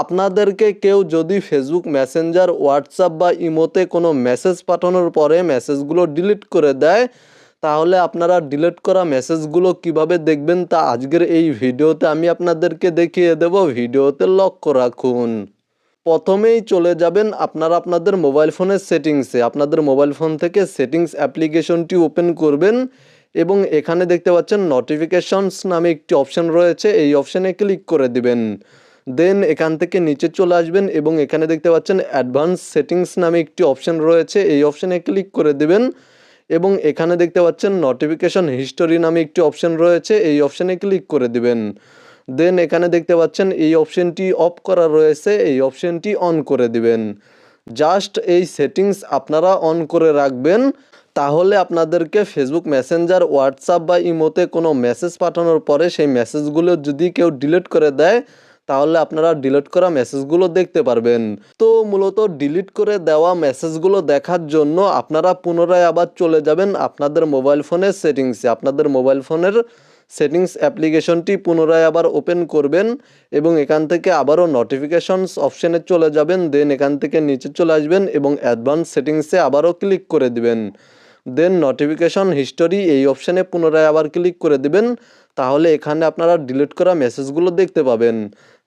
আপনাদেরকে কেউ যদি ফেসবুক মেসেঞ্জার হোয়াটসঅ্যাপ বা ইমোতে কোনো মেসেজ পাঠানোর পরে মেসেজগুলো ডিলিট করে দেয়, তাহলে আপনারা ডিলিট করা মেসেজগুলো কীভাবে দেখবেন তা আজকের এই ভিডিওতে আমি আপনাদেরকে দেখিয়ে দেব। ভিডিওতে লক্ষ্য রাখুন। প্রথমেই চলে যাবেন আপনারা আপনাদের মোবাইল ফোনের সেটিংসে আপনাদের মোবাইল ফোন থেকে সেটিংস অ্যাপ্লিকেশনটি ওপেন করবেন এবং এখানে দেখতে পাচ্ছেন নোটিফিকেশনস নামে একটি অপশন রয়েছে। এই অপশানে ক্লিক করে দিবেন। দেন এখান থেকে নিচে চলে আসবেন এবং এখানে দেখতে পাচ্ছেন অ্যাডভান্স সেটিংস নামে একটি অপশন রয়েছে। এই অপশানে ক্লিক করে দিবেন এবং এখানে দেখতে পাচ্ছেন নোটিফিকেশন হিস্টোরি নামে একটি অপশন রয়েছে। এই অপশানে ক্লিক করে দিবেন। দেন এখানে দেখতে পাচ্ছেন এই অপশনটি অফ করা রয়েছে। এই অপশনটি অন করে দিবেন। জাস্ট এই সেটিংস আপনারা অন করে রাখবেন, তাহলে আপনাদেরকে ফেসবুক মেসেঞ্জার হোয়াটসঅ্যাপ বা ইমোতে কোনো মেসেজ পাঠানোর পরে সেই মেসেজগুলো যদি কেউ ডিলিট করে দেয় তাহলে আপনারা ডিলিট করা মেসেজগুলো দেখতে পারবেন। তো মূলত ডিলিট করে দেওয়া মেসেজগুলো দেখার জন্য আপনারা পুনরায় আবার চলে যাবেন আপনাদের মোবাইল ফোনের সেটিংসে আপনাদের মোবাইল ফোনের সেটিংস অ্যাপ্লিকেশনটি পুনরায় আবার ওপেন করবেন এবং এখান থেকে আবারও নোটিফিকেশনস অপশানে চলে যাবেন। দেন এখান থেকে নিচে চলে আসবেন এবং অ্যাডভান্স সেটিংসে আবারও ক্লিক করে দিবেন। দেন নোটিফিকেশন হিস্টোরি এই অপশানে পুনরায় আবার ক্লিক করে দিবেন, তাহলে এখানে আপনারা ডিলিট করা মেসেজগুলো দেখতে পাবেন।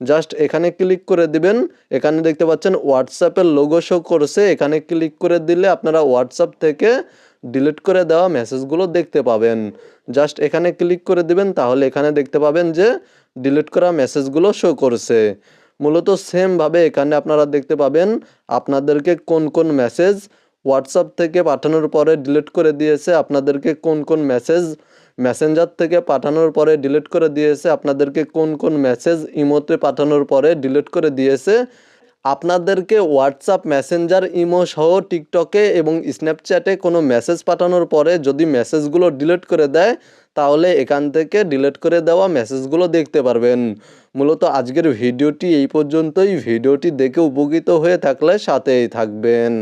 জাস্ট এখানে ক্লিক করে দিবেন, এখানে দেখতে পাচ্ছেন হোয়াটসঅ্যাপের লোগো শো করছে, এখানে ক্লিক করে দিলে আপনারা হোয়াটসঅ্যাপ থেকে ডিলিট করে দেওয়া মেসেজগুলো দেখতে পাবেন। জাস্ট এখানে ক্লিক করে দিবেন, তাহলে এখানে দেখতে পাবেন যে ডিলিট করা মেসেজগুলো শো করছে। মূলত সেমভাবে এখানে আপনারা দেখতে পাবেন আপনাদেরকে কোন কোন মেসেজ হোয়াটসঅ্যাপ থেকে পাঠানোর পরে ডিলিট করে দিয়েছে, আপনাদেরকে কোন কোন মেসেজ মেসেঞ্জার থেকে পাঠানোর পরে ডিলিট করে দিয়েছে, আপনাদেরকে কোন কোন মেসেজ ইমোতে পাঠানোর পরে ডিলিট করে দিয়েছে। আপনাদেরকে হোয়াটসঅ্যাপ মেসেঞ্জার ইমো সহ টিকটকে এবং স্ন্যাপচ্যাটে কোনো মেসেজ পাঠানোর পরে যদি মেসেজগুলো ডিলিট করে দেয়, তাহলে এখান থেকে ডিলিট করে দেওয়া মেসেজগুলো দেখতে পারবেন। মূলত আজকের ভিডিওটি এই পর্যন্তই। ভিডিওটি দেখে উপকৃত হয়ে থাকলে সাথেই থাকবেন।